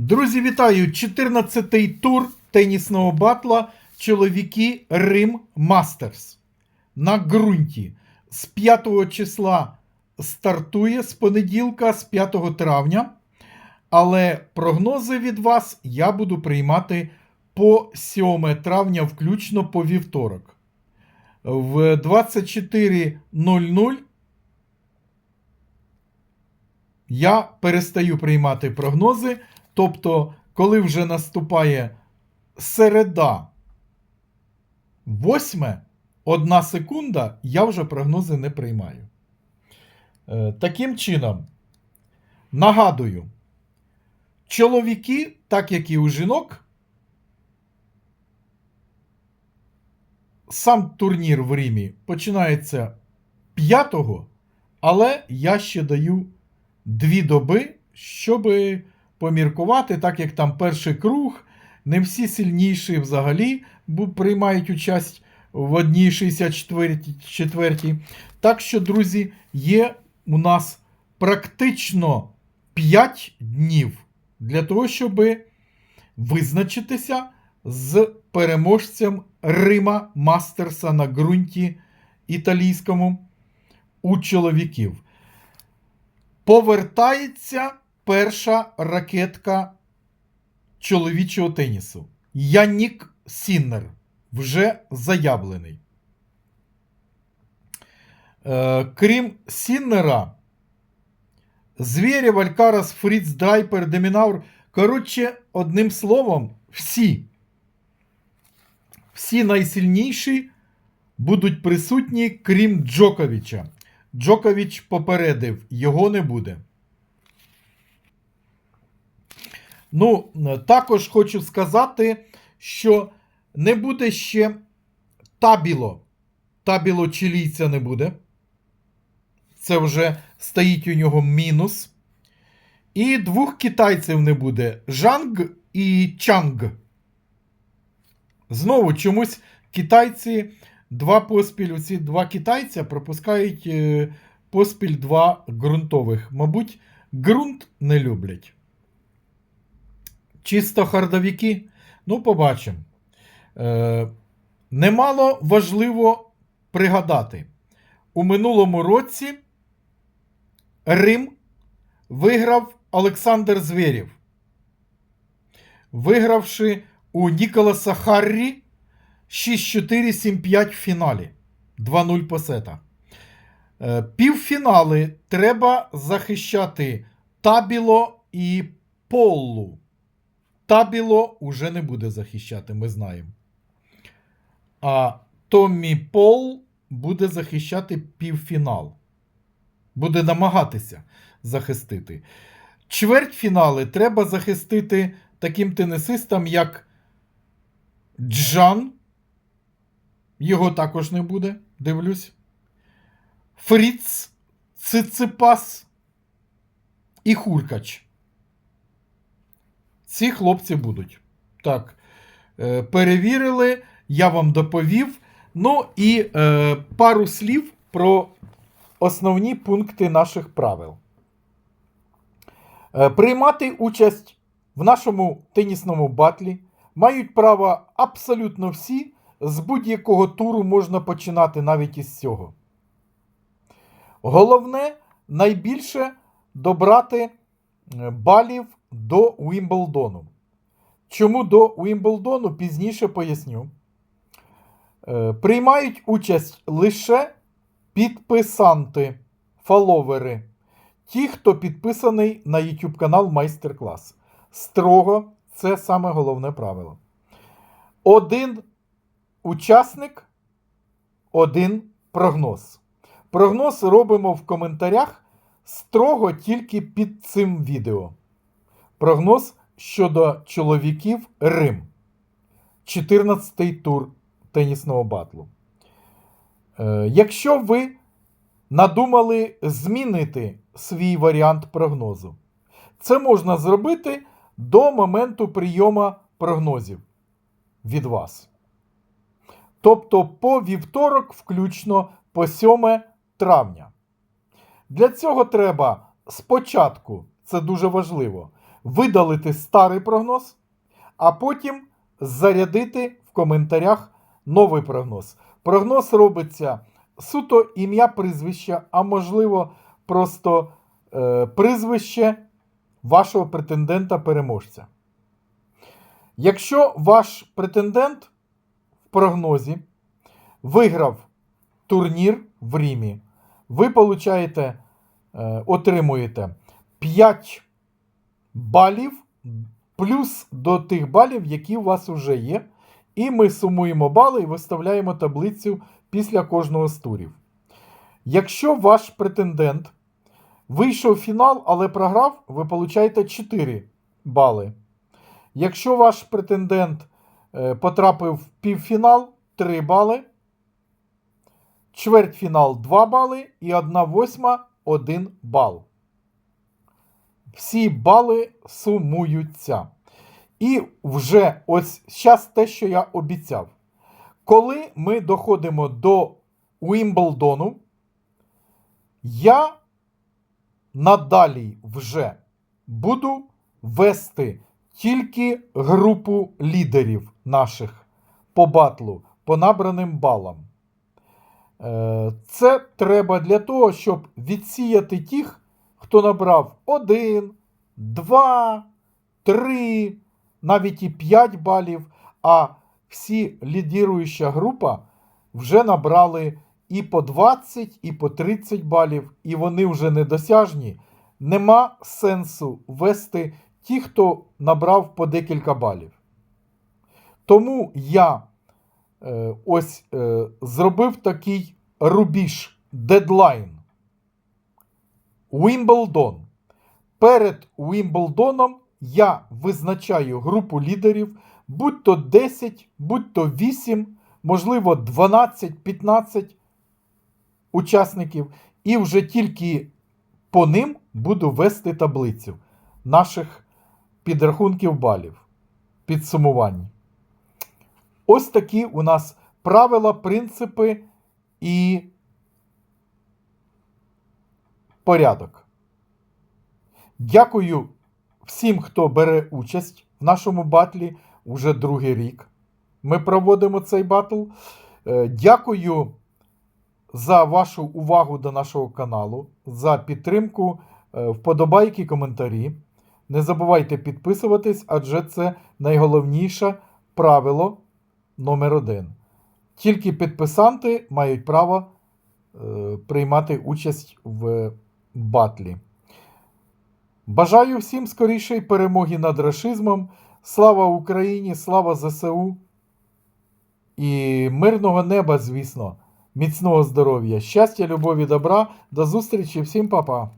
Друзі, вітаю! 14-й тур тенісного батла чоловіки Рим Мастерс. На ґрунті з 5 числа стартує з понеділка, з 5 травня. Але прогнози від вас я буду приймати по 7 травня, включно по вівторок. В 24.00 я перестаю приймати прогнози. Тобто, коли вже наступає середа, 8, одна секунда, я вже прогнози не приймаю. Е, Таким чином, нагадую, чоловіки, так як і у жінок, сам турнір в Римі починається 5-го, але я ще даю дві доби, щоб поміркувати, так як там перший круг, не всі сильніші взагалі приймають участь в одній 64-й. Так що, друзі, є у нас практично 5 днів для того, щоб визначитися з переможцем Рима Мастерса на ґрунті італійському у чоловіків. Повертається перша ракетка чоловічого тенісу. Янік Сіннер. Вже заявлений. Е, крім Сіннера, Звєрєв, Алькарас, Фріц, Драйпер, Демінаур. Коротше, одним словом, всі. Всі найсильніші будуть присутні, крім Джоковича. Джокович попередив, його не буде. Ну, також хочу сказати, що не буде ще табіло. Табіло чилійця не буде. Це вже стоїть у нього мінус. І двох китайців не буде: Жанг і Чанг. Знову чомусь китайці два поспіль, ці два китайця пропускають е, поспіль два ґрунтових. Мабуть, ґрунт не люблять. Чисто хардовіки. Ну, побачимо. Е, немало важливо пригадати. У минулому році Рим виграв Олександр Звєрєв, вигравши у Ніколаса Харрі 6-4-7-5 в фіналі. 2-0 по сета. Е, Півфінали треба захищати Табіло і Поллу. Табіло уже не буде захищати, ми знаємо. А Томмі Пол буде захищати півфінал. Буде намагатися захистити. Чвертьфінали треба захистити таким тенісистам, як Джан. Його також не буде, дивлюсь. Фріц, Циципас і Хуркач. Ці хлопці будуть. Так, е, перевірили, я вам доповів. Ну і е, пару слів про основні пункти наших правил. Е, приймати участь в нашому тенісному батлі мають право абсолютно всі. З будь-якого туру можна починати навіть із цього. Головне найбільше добрати е, балів до Уімблдону. Чому до Уімблдону пізніше поясню. Е, Приймають участь лише підписанти, фоловери, ті, хто підписаний на YouTube канал Майстер-клас. Строго, це саме головне правило. Один учасник, один прогноз. Прогноз робимо в коментарях строго тільки під цим відео. Прогноз щодо чоловіків Рим. 14-й тур тенісного батлу. Е, якщо ви надумали змінити свій варіант прогнозу, це можна зробити до моменту прийому прогнозів від вас. Тобто по вівторок, включно по 7 травня. Для цього треба спочатку, це дуже важливо, видалити старий прогноз, а потім зарядити в коментарях новий прогноз. Прогноз робиться суто ім'я прізвище, а можливо, просто е, прізвище вашого претендента-переможця. Якщо ваш претендент в прогнозі виграв турнір в Рімі, ви получаєте, е, отримуєте 5 балів плюс до тих балів, які у вас вже є. І ми сумуємо бали і виставляємо таблицю після кожного з турів. Якщо ваш претендент вийшов в фінал, але програв, ви получаєте 4 бали. Якщо ваш претендент е, потрапив в півфінал 3 бали, чвертьфінал 2 бали і 1 восьма 1 бал. Всі бали сумуються. І вже ось зараз те, що я обіцяв. Коли ми доходимо до Уімблдону, я надалі вже буду вести тільки групу лідерів наших по батлу, по набраним балам. Е, Це треба для того, щоб відсіяти тих, хто набрав 1, 2, 3, навіть і 5 балів, а всі лідіруюча група вже набрали і по 20, і по 30 балів, і вони вже недосяжні. Нема сенсу вести ті, хто набрав по декілька балів. Тому я е, ось е, зробив такий рубіж, дедлайн. Уімблдон. Перед Уімблдоном я визначаю групу лідерів, будь то 10, будь то 8, можливо, 12-15 учасників, і вже тільки по ним буду вести таблицю наших підрахунків балів, підсумувань. Ось такі у нас правила, принципи і порядок. Дякую всім, хто бере участь в нашому батлі уже другий рік. Ми проводимо цей батл. Е, Дякую за вашу увагу до нашого каналу, за підтримку, е, вподобайки, коментарі. Не забувайте підписуватись, адже це найголовніше правило номер один. Тільки підписанти мають право е, приймати участь в батлі. Бажаю всім скорішої перемоги над рашизмом. Слава Україні, слава ЗСУ і мирного неба, звісно, міцного здоров'я, щастя, любові, добра. До зустрічі, всім па-па!